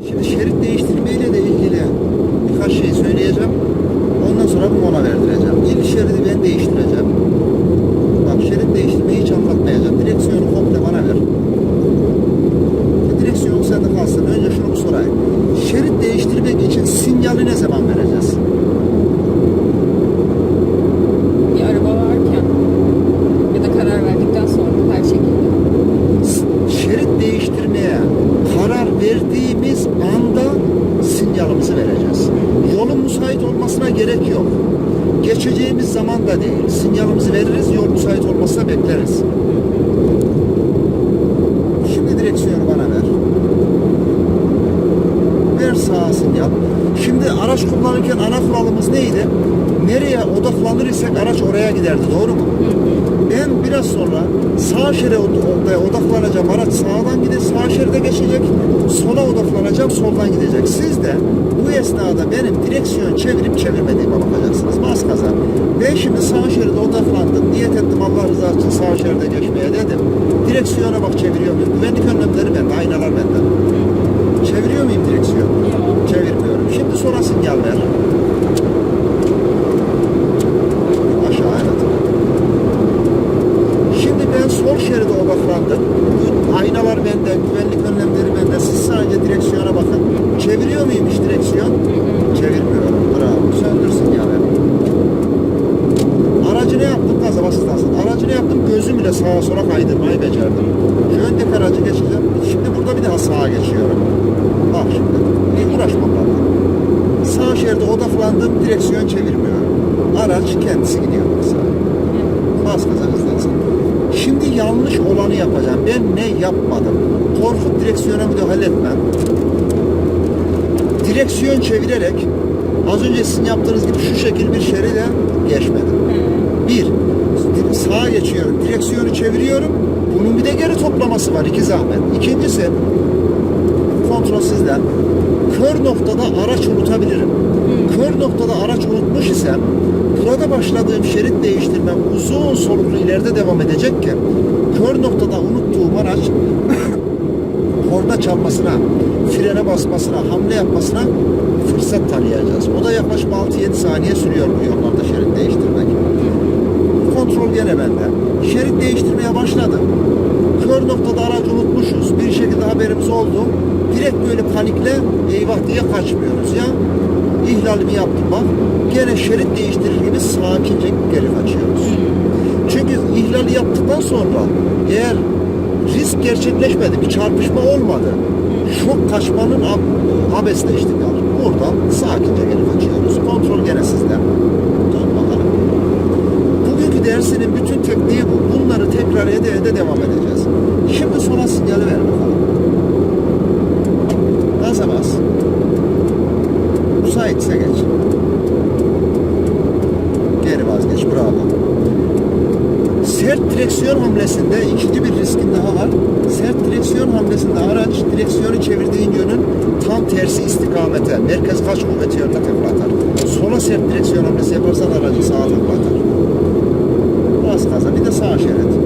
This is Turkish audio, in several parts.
Şimdi şerit değiştirmeyle de ilgili birkaç şey söyleyeceğim. Ondan sonra bir mola verdireceğim. İlk şeridi ben değiştireceğim. Bak şerit değiştirmeyi hiç anlatmayacağım. Direksiyonu komple bana ver. Direksiyon sende kalsın. Önce şunu sorayım. Şerit değiştirmek için sinyali ne zaman vereceğiz? Bir araba varken ya da karar verdikten sonra her şekilde. şerit değiştirmeye karar verdiğimiz anda sinyalimizi vereceğiz. Yolun müsait olmasına gerek yok. Geçeceğimiz zaman da değil. Sinyalimizi veririz, yol müsait olmazsa bekleriz. Şimdi direksiyonu bana ver. Ver sağa sinyal. Şimdi araç kullanırken ana kuralımız neydi? Nereye odaklanır isek araç oraya giderdi. Doğru mu? Ben biraz sonra sağ şeride od- odaklanacağım. Araç sağdan gidecek, sağ şeride geçecek. Sola odaklanacağım, soldan gidecek. Siz de bu esnada benim direksiyon çevirip çevirmediğime bakacaksınız. Bas gaza. Ben şimdi sağ şeride odaklandım. Niyet ettim Allah rızası için sağ şeride geçmeye dedim. Direksiyona bak çeviriyor muyum? Güvenlik önlemleri bende, aynalar bende. Çeviriyor muyum direksiyonu? Şimdi sonra sinyal ver. Aşağı evet. Şimdi ben sol şeride odaklandım. Aynalar bende, güvenlik önlemleri bende. Siz sadece direksiyona bakın. Çeviriyor muyum hiç direksiyon? Çevirmiyorum. Bravo. Söndürsün yani. Aracı ne yaptım? Gaza basın Aracı ne yaptım? Gözüm ile sağa sola kaydırmayı becerdim. Şu öndeki aracı geçeceğim. Şimdi burada bir daha sağa geçiyorum. Bak şimdi. Bir uğraşmam lazım. Sağ şeride odaklandım. Direksiyon çevirmiyorum. Araç kendisi gidiyor mesela. Bas gaza hızlansın. Şimdi yanlış olanı yapacağım. Ben ne yapmadım? Korkup direksiyona müdahale etmem. Direksiyon çevirerek az önce sizin yaptığınız gibi şu şekil bir şeride geçmedim. Bir, sağa geçiyorum. Direksiyonu çeviriyorum. Bunun bir de geri toplaması var. iki zahmet. İkincisi, kontrol sizden. Kör noktada araç unutabilirim. Kör noktada araç unutmuş isem burada başladığım şerit değiştirmem uzun soluklu ileride devam edecekken kör noktada unuttuğum araç korna çalmasına, frene basmasına, hamle yapmasına fırsat tanıyacağız. O da yaklaşık 6-7 saniye sürüyor bu yollarda şerit değiştirmek. Kontrol gene bende. Şerit değiştirmeye başladım. Kör noktada aracı unutmuşuz. Bir şekilde haberimiz oldu. Direkt böyle panikle eyvah diye kaçmıyoruz ya. İhlalimi yaptım bak. Gene şerit değiştirir gibi sakince geri kaçıyoruz. Çünkü ihlali yaptıktan sonra eğer risk gerçekleşmedi, bir çarpışma olmadı. Şok kaçmanın ab- abesleştik yani. Oradan sakince geri kaçıyoruz. Kontrol gene sizde. Dersinin bütün tekniği bu. Bunları tekrar ede ede devam edeceğiz. Şimdi sonra sinyali ver bakalım. Gaza bas. Müsaitse geç. Geri vazgeç. Bravo. Sert direksiyon hamlesinde ikinci bir riskin daha var. Sert direksiyon hamlesinde araç direksiyonu çevirdiğin yönün tam tersi istikamete, merkez kaç kuvveti yönüne takla atar. Sola sert direksiyon hamlesi yaparsan aracı sağa takla atar. Sağ şerit.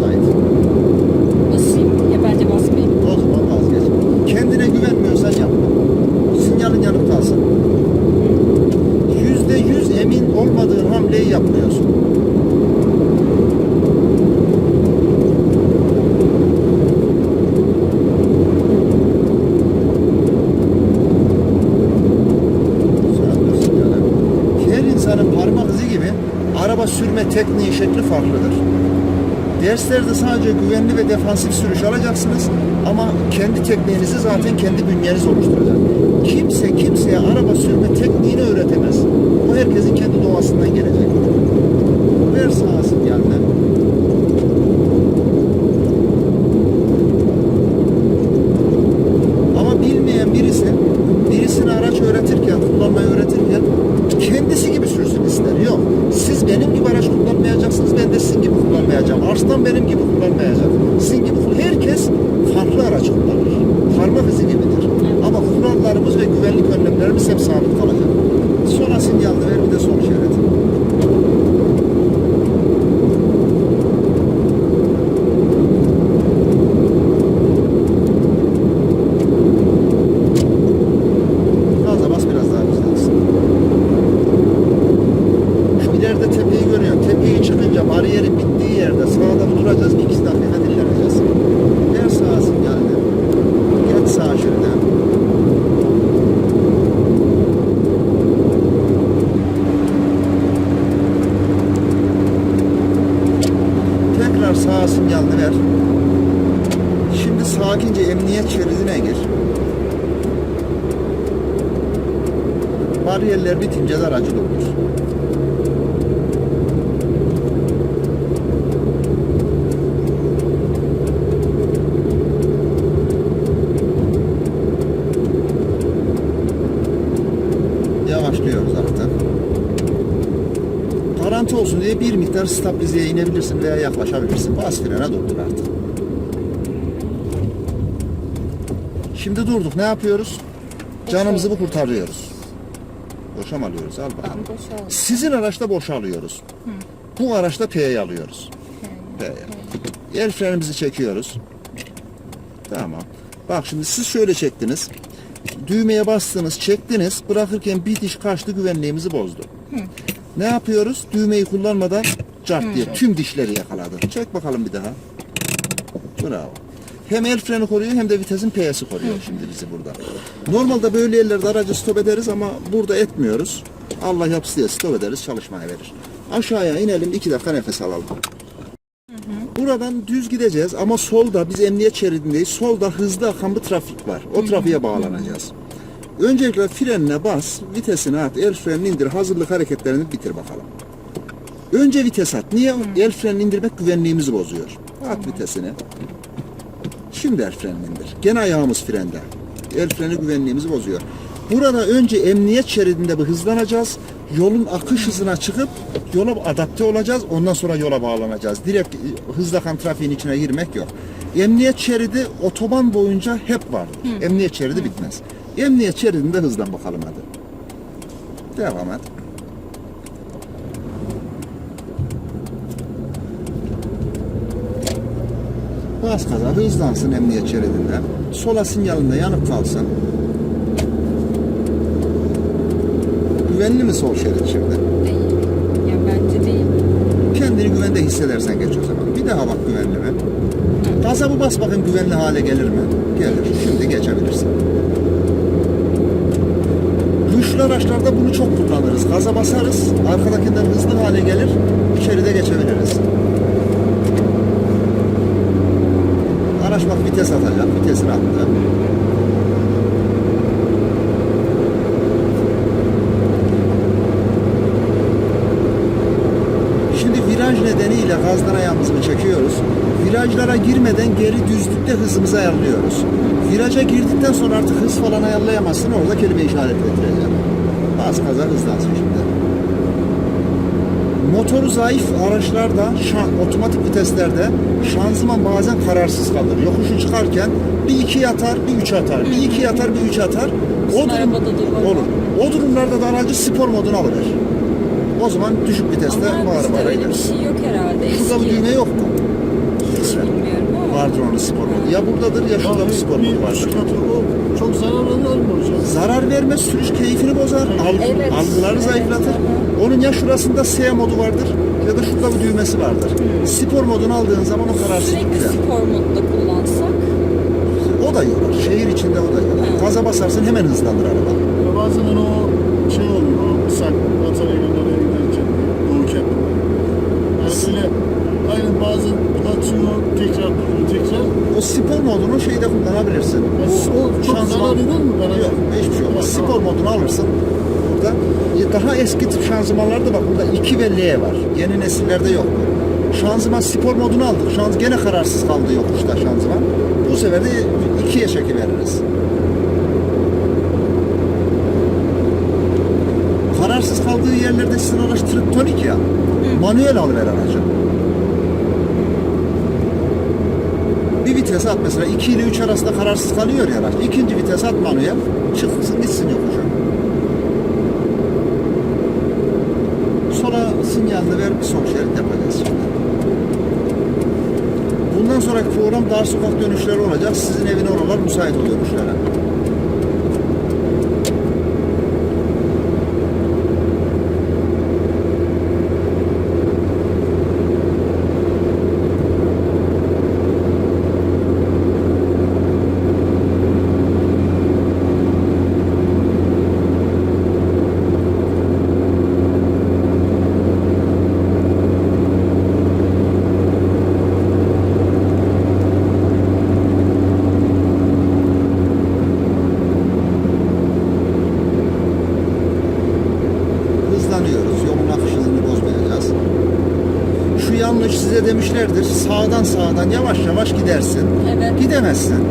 website. Defansif sürüş alacaksınız ama kendi tekniğinizi zaten kendi bünyeniz oluşturacak. Kimse kimseye araba sürme tekniğini öğretemez. Bu herkesin kendi doğasından gelecek. Ver sağa sinyalini. Sizin gibi herkes farklı araç kullanır. Parmak izi gibidir. Ama kurallarımız ve güvenlik önlemlerimiz hep sabit kalacak. Sola sinyal ver bir de sol şerit. Gaza bas biraz daha hızlansın. İleride tepeyi görüyorum. Tepeyi çıkınca bariyerin bittiği yerde sağda duracağız. İki dakika dinleneceğiz. Ver sağa sinyalini. Geç sağa şeride. Tekrar sağa sinyalini ver. Şimdi sakince emniyet şeridine gir. Bariyerler bitince de aracı durdur. Yavaşlıyoruz artık. Garanti olsun diye bir miktar stabilizeye inebilirsin veya yaklaşabilirsin. Bas frene durdur artık. Şimdi durduk. Ne yapıyoruz? Canımızı bu kurtarıyoruz. Boşa mı alıyoruz? Al bakalım. Sizin araçta boşa alıyoruz. Bu araçta P'ye alıyoruz. P'ye. El frenimizi çekiyoruz. Tamam. Bak şimdi siz şöyle çektiniz. Düğmeye bastınız, çektiniz. Bırakırken bir diş kaçtı güvenliğimizi bozdu. Ne yapıyoruz? Düğmeyi kullanmadan cart diye tüm dişleri yakaladı. Çek bakalım bir daha. Bravo. Hem el freni koruyor hem de vitesin P'si koruyor şimdi bizi burada. Normalde böyle yerlerde aracı stop ederiz ama burada etmiyoruz. Allah yapsın diye stop ederiz çalışmaya verir. Aşağıya inelim iki dakika nefes alalım. Buradan düz gideceğiz ama solda biz emniyet şeridindeyiz. Solda hızlı akan bir trafik var. O trafiğe bağlanacağız. Öncelikle frenine bas, vitesini at, el frenini indir, hazırlık hareketlerini bitir bakalım. Önce vites at. Niye? El frenini indirmek güvenliğimizi bozuyor. At vitesini. Şimdi el frenini indir. Gene ayağımız frende. El freni güvenliğimizi bozuyor. Burada önce emniyet şeridinde bir hızlanacağız. Yolun akış hızına çıkıp yola adapte olacağız. Ondan sonra yola bağlanacağız. Direkt hızla akan trafiğin içine girmek yok. Emniyet şeridi otoban boyunca hep vardır. Emniyet şeridi bitmez. Emniyet şeridinde hızlan bakalım hadi. Devam et. Bas gaza hızlansın emniyet şeridinden. Sola sinyalinde yanıp kalsın. Güvenli mi sol şerit şimdi? Değil. Ya bence değil. Kendini güvende hissedersen geç o zaman. Bir daha bak güvenli mi? Gaza bu bas bakın güvenli hale gelir mi? Gelir. Şimdi geçebilirsin. Güçlü araçlarda bunu çok kullanırız. Gaza basarız, arkadakinden hızlı hale gelir, şeride geçebiliriz. Araç bak vites atacak, vitesini attı. Şimdi viraj nedeniyle ayağımızı çekiyoruz. Virajlara girmeden geri düzlükte hızımızı ayarlıyoruz. Viraja girdikten sonra artık hız falan ayarlayamazsın. Orada kelime işaret ettireceğim. Bas gaza hızlansın şimdi. Motoru zayıf araçlarda, şan, otomatik viteslerde şanzıman bazen kararsız kalır. Yokuşu çıkarken bir iki atar, bir üç atar, bir iki atar, bir üç atar. Da var. olur. O durumlarda da aracı spor moduna alır. O zaman düşük viteste Ama bağıra bağıra öyle bir gideriz. şey yok herhalde. Şurada bir Eski. düğme yok mu? Hiç bilmiyorum ama. Vardır onun spor modu. Ya buradadır ya şurada bir spor modu vardır. Çok zarar alır mı hocam? Zarar vermez, sürüş keyfini bozar, algı, Evet, algıları evet. zayıflatır. Onun ya şurasında S modu vardır ya da şurada bir düğmesi vardır. Spor modunu aldığın zaman o kararsızlık Sürekli gider. spor modda kullansak. O da yorar. Şehir içinde o da yorar. Gaza basarsın hemen hızlanır araba. Ya bazen hani o şey oluyor, o sak Antalya'ya gönderiyor giderken doğurken. Yani öyle aynen bazen atıyor, tekrar duruyor, tekrar. O spor modunu şeyde kullanabilirsin. Ya Bu o çok zarar eder mi bana? Yok, hiçbir şey olmaz. Ya, Spor tamam. modunu alırsın. Burada e, daha eski tip şanzımanlarda bak burada 2 ve L var. Yeni nesillerde yok. Şanzıman spor modunu aldık. Şanz gene kararsız kaldı yokuşta şanzıman. Bu sefer de 2'ye çekiveririz. Kararsız kaldığı yerlerde sizin araç triptonik ya. Manuel alıver aracı. vitese at mesela 2 ile 3 arasında kararsız kalıyor ya araç. İkinci vites at manuel çıksın gitsin yokuca. Sola sinyalini ver bir sol şerit yapacağız şimdi. Bundan sonraki program dar sokak dönüşleri olacak. Sizin evin oralar müsait o dönüşlere. hızlanıyoruz. Yolun akışını bozmayacağız. Şu yanlış size demişlerdir. Sağdan sağdan yavaş yavaş gidersin. Evet. Gidemezsin.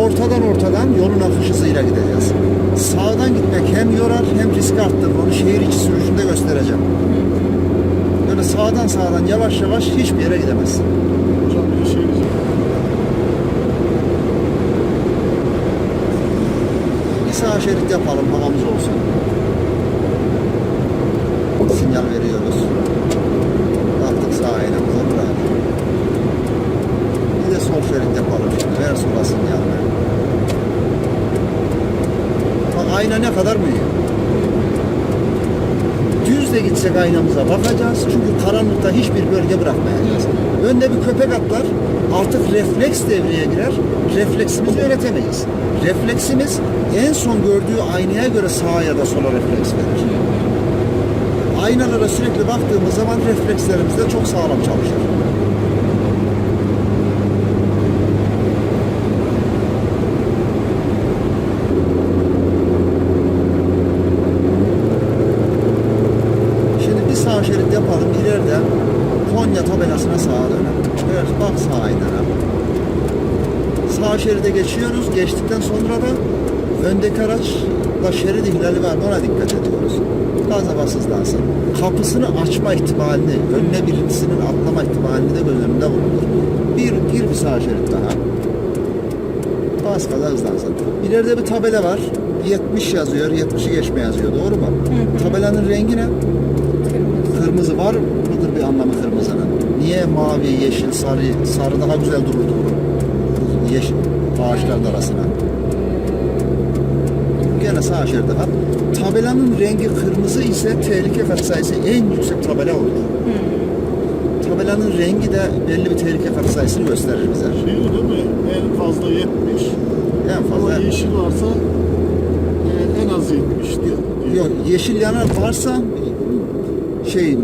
Ortadan ortadan yolun akış hızıyla gideceğiz. Sağdan gitmek hem yorar hem risk arttırır. Onu şehir içi sürüşünde göstereceğim. Böyle sağdan sağdan yavaş yavaş hiçbir yere gidemezsin. Hocam bir şey diyeceğim. Bir sağ şerit yapalım havamız olsun. Sinyal veriyoruz. Baktık sağ aynamıza bırak. Bir de sol şerit yapalım şimdi. Ver sola sinyal ver. Bak ayna ne kadar büyüyor. Düz de gitsek aynamıza bakacağız. Çünkü karanlıkta hiçbir bölge bırakmayacağız. Önde bir köpek atlar. Artık refleks devreye girer. Refleksimizi öğretemeyiz. Refleksimiz en son gördüğü aynaya göre sağa ya da sola refleks verir. Aynalara sürekli baktığımız zaman reflekslerimiz de çok sağlam çalışır. Şimdi bir sağ şerit yapalım. İleride Konya tabelasına sağa dönelim. Evet, bak sağ aynana. Sağ şeride geçiyoruz. Geçtikten sonra da öndeki araçla şerit ihlali var mı ona dikkat ediyoruz. Gaza bas hızlansın. Kapısını açma ihtimalini, önüne birincisinin atlama ihtimalini de göz önünde bulundur. Bir, bir, bir sağ şerit daha. Bas gaza hızlansın. İleride bir tabela var. 70 yazıyor, 70'i geçme yazıyor. Doğru mu? Tabelanın rengi ne? Kırmızı. Kırmızı var mıdır bir anlamı kırmızının? Niye mavi, yeşil, sarı, sarı daha güzel dururdu bu yeşil ağaçların arasına? Şeride var. Tabelanın rengi kırmızı ise tehlike katsayısı en yüksek tabela olur. Tabelanın rengi de belli bir tehlike katsayısını gösterir bize. Şey değil mi? En fazla 70. En fazla Ama yeşil varsa e, en az 70 diyor. yok yeşil yanar varsa şey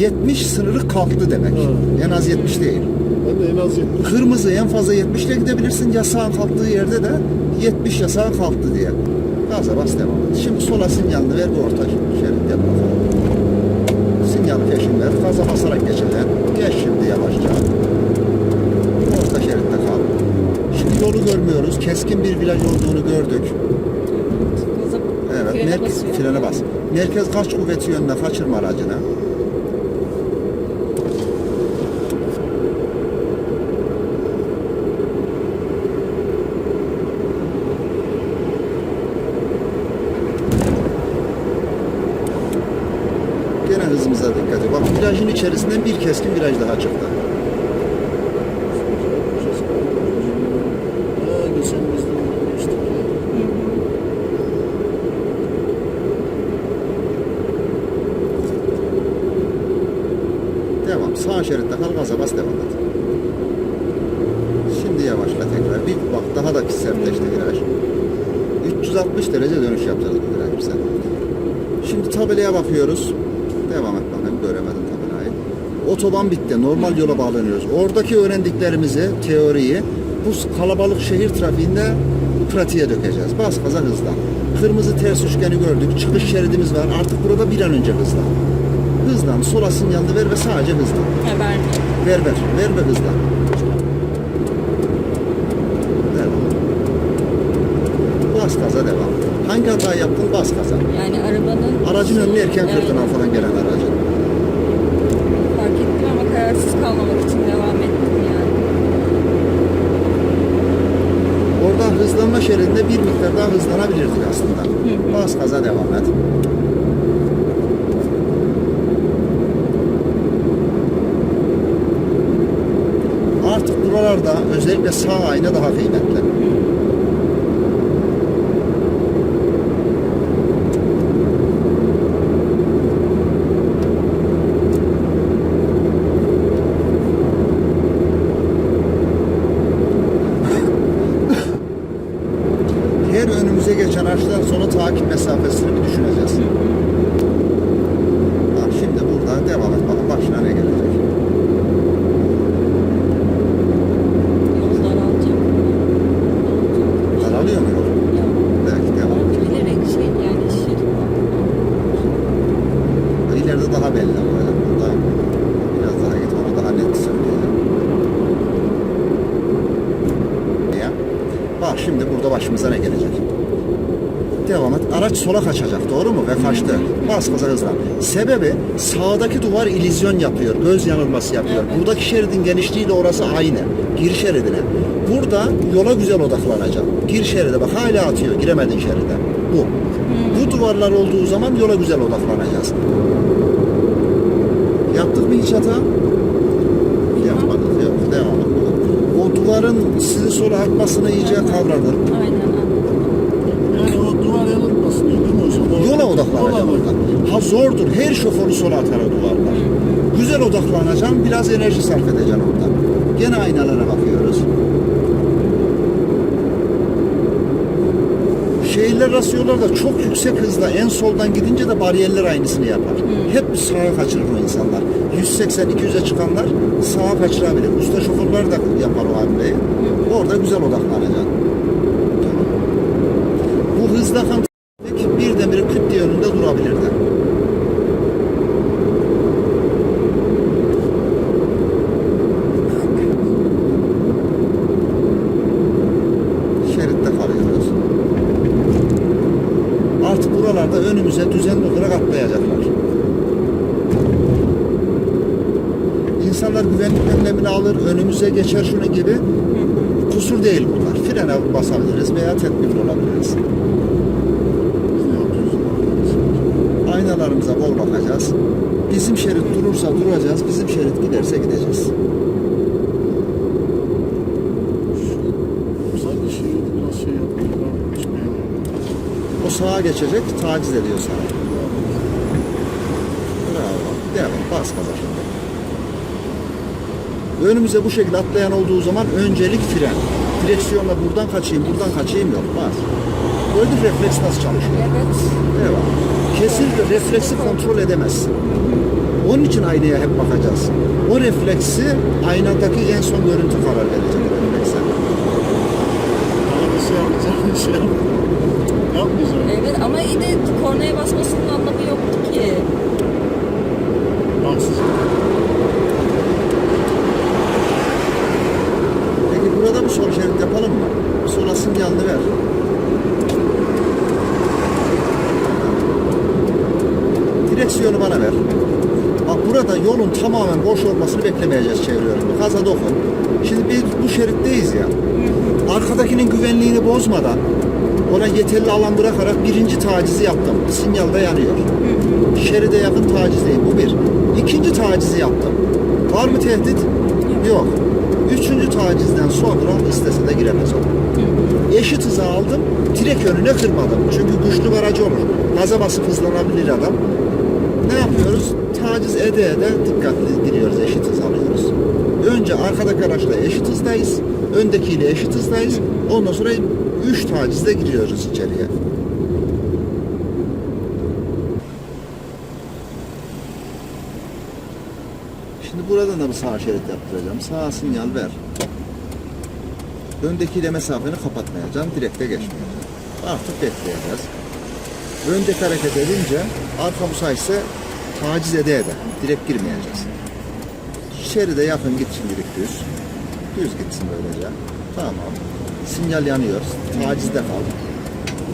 70 sınırı kalktı demek. Evet. En az 70 değil. Ben de en az 70. Kırmızı en fazla 70 ile gidebilirsin. Yasağın kalktığı yerde de 70 yasağın kalktı diye. Gaza bas devam et. Şimdi sola sinyalini ver bir orta şerit yap bakalım. Sinyal peşin ver. Gaza basarak geçelim. Geç şimdi yavaşça. Orta şeritte kal. Şimdi yolu görmüyoruz. Keskin bir viraj olduğunu gördük. Evet. frene merkez, frene bas. Merkez kaç kuvveti yönüne kaçırma aracını. Hızımıza dikkat et. Bak virajın içerisinden bir keskin viraj daha çıktı. Devam. Sağ şeritte kal gaza bas devam et. Şimdi yavaşla tekrar. Bir bak daha da sertleşti viraj. 360 derece dönüş yapacağız bu viraj bize. Şimdi tabelaya bakıyoruz. Devam et bakayım. Göremedim tabelayı. Otoban bitti. Normal yola bağlanıyoruz. Oradaki öğrendiklerimizi, teoriyi bu kalabalık şehir trafiğinde pratiğe dökeceğiz. Bas gaza hızlan. Kırmızı ters üçgeni gördük. Çıkış şeridimiz var. Artık burada bir an önce hızlan. Hızlan. Sola sinyalini ver ve sadece hızlan. Vermiyor. Ver ver. Ver ve hızlan. Devam. Bas gaza devam. Hangi hata yaptın? Bas gaza. Yani arabanın... Aracın önünü erken kırdın Evet, arkadan gelen aracın kalmamak için devam ettim yani. Oradan hızlanma şeridinde bir miktar daha hızlanabilirdik aslında. Hı. Bas gaza devam et. Artık buralarda özellikle sağ ayna daha kıymetli. Burada başımıza ne gelecek? Devam et. Araç sola kaçacak doğru mu? Ve kaçtı. Bas gaza hızlan. Sebebi sağdaki duvar ilizyon yapıyor. Göz yanılması yapıyor. Buradaki şeridin genişliğiyle orası aynı. Gir şeridine. Burada yola güzel odaklanacağım. Gir şeride bak hala atıyor. Giremedin şeride. Bu. Bu duvarlar olduğu zaman yola güzel odaklanacağız. Yaptık mı hiç hata? Yapmadık. Yok. Devam et. O duvarın sizi sola atmasını iyice kavradın. Aynen. Yani o duvar yanılmasın değil mi hocam? O- Yola odaklanacağım Yola orada. Ha zordur. Her şoförü sola atar o duvarlar. Güzel odaklanacağım. Biraz enerji sarf edeceğim orada. Gene aynalara bakıyoruz. Şehirler arası yollarda çok yüksek hızla en soldan gidince de bariyerler aynısını yapar. Hep sağa kaçırır o insanlar. 180-200'e çıkanlar sağa kaçırabilir. Usta şoförler de yapar o hamleyi. Orada güzel odaklanacaksın. Bu hızla kan birdenbire küt diye önünde durabilirdi. Şeritte kalıyoruz. Artık buralarda önümüze düzenli olarak atlayacaklar. İnsanlar güvenlik önlemini alır, önümüze geçer şunu gibi. Kusur değil bunlar. Frene basabiliriz veya tedbirli olabiliriz. Aynalarımıza bol bakacağız. Bizim şerit durursa duracağız, bizim şerit giderse gideceğiz. Şey. O sağa geçecek, taciz ediyor sana. Bravo. Gaza şimdi. Önümüze bu şekilde atlayan olduğu zaman öncelik fren. Direksiyonla buradan kaçayım, buradan kaçayım yok. Bas. Gördük refleks nasıl çalışıyor. Evet. Devam. Kesinlikle refleksi kontrol edemezsin. Onun için aynaya hep bakacağız. O refleksi aynadaki en son görüntü karar verecek reflekse. Şey yapacağım. Şey yap. Yapmayacağım. Evet ama iyi de kornaya basmasının anlamı yoktu ki. Bir şerit yapalım mı? Sola sinyalini ver. Direksiyonu bana ver. Bak burada yolun tamamen boş olmasını beklemeyeceğiz çeviriyorum. Gaza dokun. Şimdi biz bu şeritteyiz ya. Arkadakinin güvenliğini bozmadan ona yeterli alan bırakarak birinci tacizi yaptım. Sinyalda yanıyor. Şeride yakın tacizdeyim. Bu bir. İkinci tacizi yaptım. Var mı tehdit? Yok. Üçüncü tacizden sonra istese de giremez o. Eşit hıza aldım, direk önüne kırmadım. Çünkü güçlü bir aracı olur. Gaza basıp hızlanabilir adam. Ne yapıyoruz? Taciz ede ede dikkatli giriyoruz, eşit hız alıyoruz. Önce arkadaki araçla eşit hızdayız, öndekiyle eşit hızdayız. Ondan sonra üç tacizle giriyoruz içeriye. Buradan da bir sağ şerit yaptıracağım. Sağ sinyal ver. Öndekiyle mesafeni kapatmayacağım. Direkte geçmeyeceğim. Artık bekleyeceğiz. Öndeki hareket edince arka sayısı taciz ede ede. Direkt girmeyeceğiz. Şeride yakın git şimdilik düz. Düz gitsin böylece. Tamam. Sinyal yanıyor. Tacizde kal.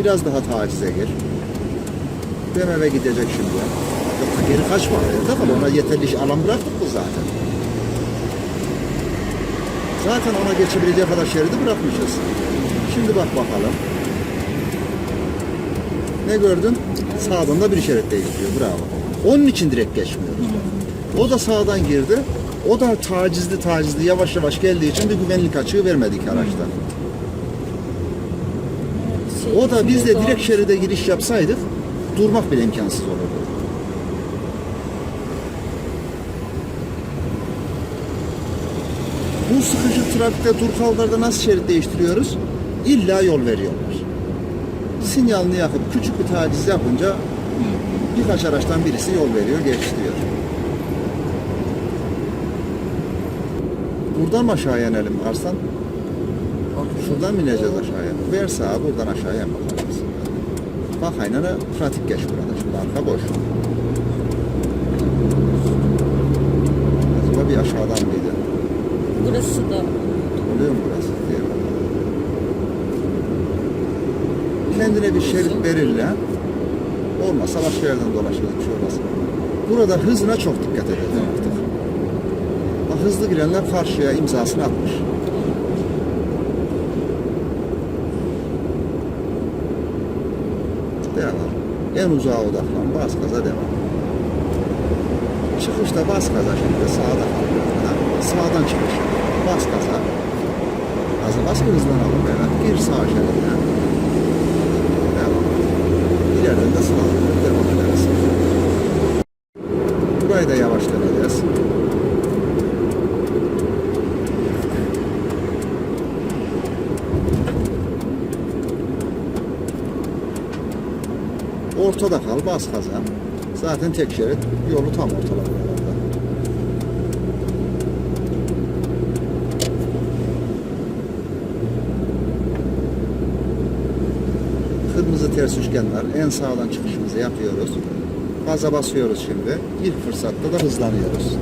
Biraz daha tacize gir. BMW gidecek şimdi. Yok geri kaçma. Orada kal. Ona yeterli iş- alan bıraktık bu zaten. Zaten ona geçebilecek kadar şeridi bırakmışız. Şimdi bak bakalım. Ne gördün? Sağdan da bir şerit değiştiriyor. Bravo. Onun için direkt geçmiyoruz. O da sağdan girdi. O da tacizli tacizli yavaş yavaş geldiği için bir güvenlik açığı vermedik araçta. Şey, O da biz de direkt şeride giriş yapsaydık durmak bile imkansız olurdu. Bu sıkışık trafikte dur kaldırda nasıl şerit değiştiriyoruz? İlla yol veriyorlar. Sinyalini yakıp küçük bir taciz yapınca birkaç araçtan birisi yol veriyor, geçiyor. Buradan mı aşağıya inelim Arslan? Şuradan mı ineceğiz aşağıya? Ver sağa buradan aşağıya in bakalım. Bak aynen pratik geç burada. Şimdi arka boş. Acaba bir aşağıdan mıydı? Burası da Oluyor mu burası diye bak. Kendine bir şerit belirle. Olmasa başka yerden dolaşırız bir şey olmaz. Burada hızına çok dikkat edelim artık. Bak hızlı girenler karşıya imzasını atmış. Devam. En uzağa odaklan. Bas gaza devam. Çıkışta bas gaza şimdi sağda kalıyor. Sağdan çıkış. Bas gaza. Gazı bas hızlanalım hemen. Gir sağ şeriden. Devam. İleriden de doğru devam ederiz. Burayı da yavaşlatacağız. Ortada kal, bas gaza. Zaten tek şerit, yolu tam ortalama herhalde. Kırmızı ters üçgen var. En sağdan çıkışımızı yapıyoruz. Gaza basıyoruz şimdi. İlk fırsatta da hızlanıyoruz.